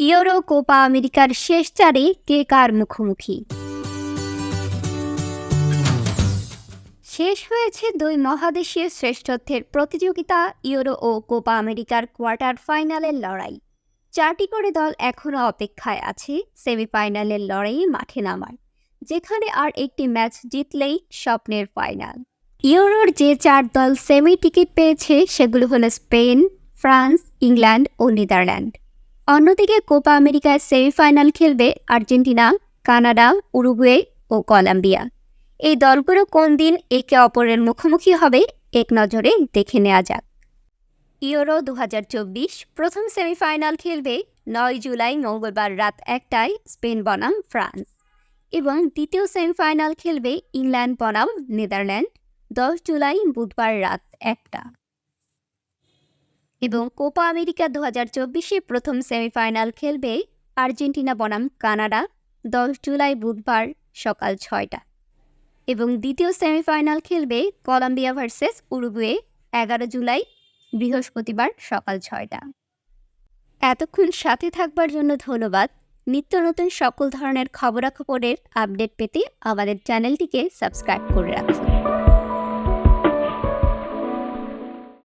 Euro Copa আমেরিকার শেষ চারে কে কার মুখোমুখি। শেষ হয়েছে দুই মহাদেশীয় শ্রেষ্ঠত্বের প্রতিযোগিতা ইউরো ও কোপা আমেরিকার কোয়ার্টার ফাইনালের লড়াই। চারটি করে দল এখনও অপেক্ষায় আছে, সেমিফাইনালের লড়াইয়ে মাঠে নামার, যেখানে আর একটি ম্যাচ জিতলেই স্বপ্নের ফাইনাল। ইউরোর যে চার দল সেমি টিকিট পেয়েছে, সেগুলো হলো স্পেন, ফ্রান্স, ইংল্যান্ড ও নেদারল্যান্ড। অন্যদিকে কোপা আমেরিকায় সেমিফাইনাল খেলবে আর্জেন্টিনা, কানাডা, উরুগুয়ে ও কলম্বিয়া। এই দলগুলো কোন দিন একে অপরের মুখোমুখি হবে, এক নজরে দেখে নেওয়া যাক। ইউরো দু হাজার চব্বিশ প্রথম সেমিফাইনাল খেলবে নয় জুলাই মঙ্গলবার রাত একটায় স্পেন বনাম ফ্রান্স এবং দ্বিতীয় সেমিফাইনাল খেলবে ইংল্যান্ড বনাম নেদারল্যান্ড দশ জুলাই বুধবার রাত একটা। এবং কোপা আমেরিকা দু হাজার চব্বিশে প্রথম সেমিফাইনাল খেলবে আর্জেন্টিনা বনাম কানাডা, দশ জুলাই বুধবার সকাল ছয়টা। এবং দ্বিতীয় সেমিফাইনাল খেলবে কলম্বিয়া ভার্সেস উরুগুয়ে, এগারো জুলাই বৃহস্পতিবার সকাল ছয়টা। এতক্ষণ সাথে থাকবার জন্য ধন্যবাদ। নিত্য নতুন সকল ধরনের খবরাখবরের আপডেট পেতে আমাদের চ্যানেলটিকে সাবস্ক্রাইব করে রাখুন।